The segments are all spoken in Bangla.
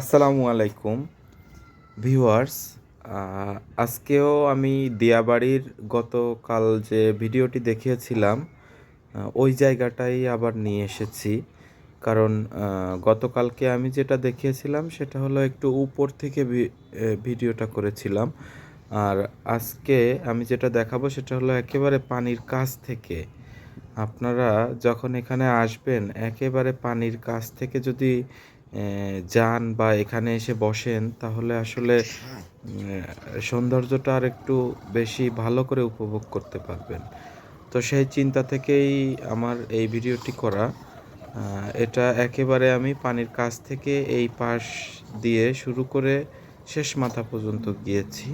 আসসালামু আলাইকুম, ভিউয়ার্স। আজকেও আমি দিয়াবাড়ির গতকাল যে ভিডিওটি দেখিয়েছিলাম ওই জায়গাটাই আবার নিয়ে এসেছি। কারণ গতকালকে আমি যেটা দেখিয়েছিলাম, সেটা হলো একটু উপর থেকে ভিডিওটা করেছিলাম। আর আজকে আমি যেটা দেখাবো, সেটা হলো একেবারে পানির কাছ থেকে। আপনারা যখন এখানে আসবেন, একেবারে পানির কাছ থেকে যদি যান বা এখানে এসে বসেন তাহলে আসলে সৌন্দর্যটা আর একটু বেশি ভালো করে উপভোগ করতে পারবেন। তো সেই চিন্তা থেকেই আমার এই ভিডিওটি করা। এটা একেবারে আমি পানির কাছ থেকে এই পাশ দিয়ে শুরু করে শেষ মাথা পর্যন্ত গিয়েছি।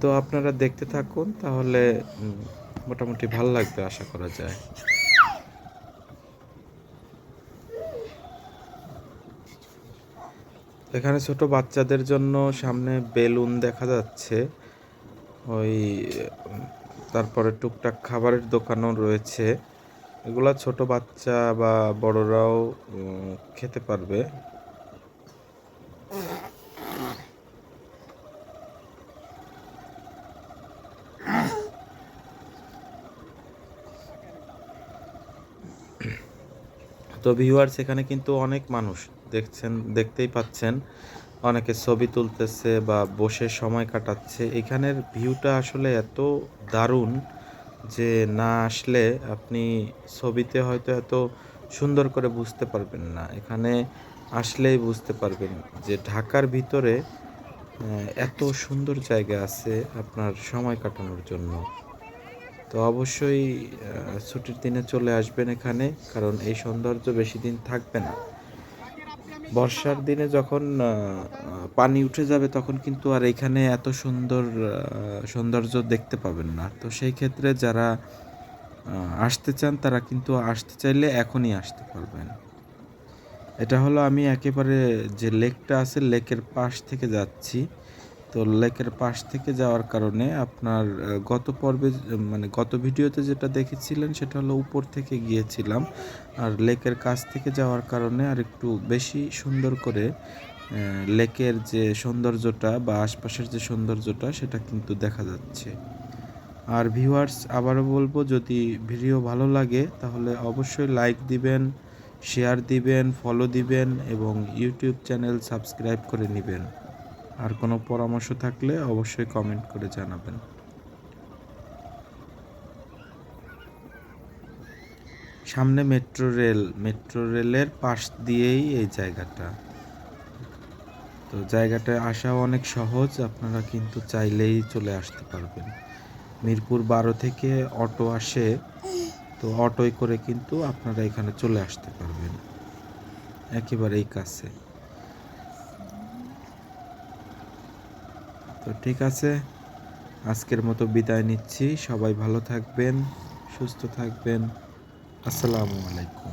তো আপনারা দেখতে থাকুন তাহলে মোটামুটি ভালো লাগবে আশা করা যায়। এখানে ছোট বাচ্চাদের জন্য সামনে বেলুন দেখা যাচ্ছে। ওই, তারপরে টুকটাক খাবারের দোকানও রয়েছে। এগুলা ছোট বাচ্চা বা বড়রাও খেতে পারবে। তো ভিউয়ার্স এখানে কিন্তু অনেক মানুষ দেখছেন, দেখতেই পাচ্ছেন। অনেকে ছবি তুলতেছে বা বসে সময় কাটাচ্ছে। এখানের ভিউটা আসলে এত দারুণ যে না আসলে আপনি ছবিতে হয়তো এত সুন্দর করে বুঝতে পারবেন না। এখানে আসলেই বুঝতে পারবেন যে ঢাকার ভিতরে এত সুন্দর জায়গা আছে আপনার সময় কাটানোর জন্য। তো অবশ্যই ছুটির দিনে চলে আসবেন এখানে, কারণ এই সৌন্দর্য বেশি দিন থাকবে না। বর্ষার দিনে যখন পানি উঠে যাবে, তখন কিন্তু আর এখানে এত সুন্দর সৌন্দর্য দেখতে পাবেন না। তো সেই ক্ষেত্রে যারা আসতে চান, তারা কিন্তু আসতে চাইলে এখনই আসতে পারবেন। এটা হলো আমি একেবারে যে লেকটা আছে, লেকের পাশ থেকে যাচ্ছি। তো লেকের পাশ থেকে যাওয়ার কারণে আপনার গত পর্বে মানে গত ভিডিওতে যেটা দেখেছিলেন সেটা হলো উপর থেকে গিয়েছিলাম। আর লেকের কাছ থেকে যাওয়ার কারণে আর একটু বেশি সুন্দর করে লেকের যে সৌন্দর্যটা বা আশপাশের যে সৌন্দর্যটা সেটা কিন্তু দেখা যাচ্ছে। আর ভিউয়ার্স, আবারও বলব, যদি ভিডিও ভালো লাগে তাহলে অবশ্যই লাইক দিবেন, শেয়ার দিবেন, ফলো দিবেন এবং ইউটিউব চ্যানেল সাবস্ক্রাইব করে নেবেন। আর কোনো পরামর্শ থাকলে অবশ্যই কমেন্ট করে জানাবেন। সামনে মেট্রো রেল মেট্রো রেলের পাশ দিয়েই এই জায়গাটা। তো জায়গাটায় আসাও অনেক সহজ, আপনারা কিন্তু চাইলেই চলে আসতে পারবেন। মিরপুর বারো থেকে অটো আসে, তো অটোয় করে কিন্তু আপনারা এখানে চলে আসতে পারবেন। একেবারেই কাছে। তো ঠিক আছে আজকের মতো বিদায় নিচ্ছি। সবাই ভালো থাকবেন সুস্থ থাকবেন। আসসালামু আলাইকুম।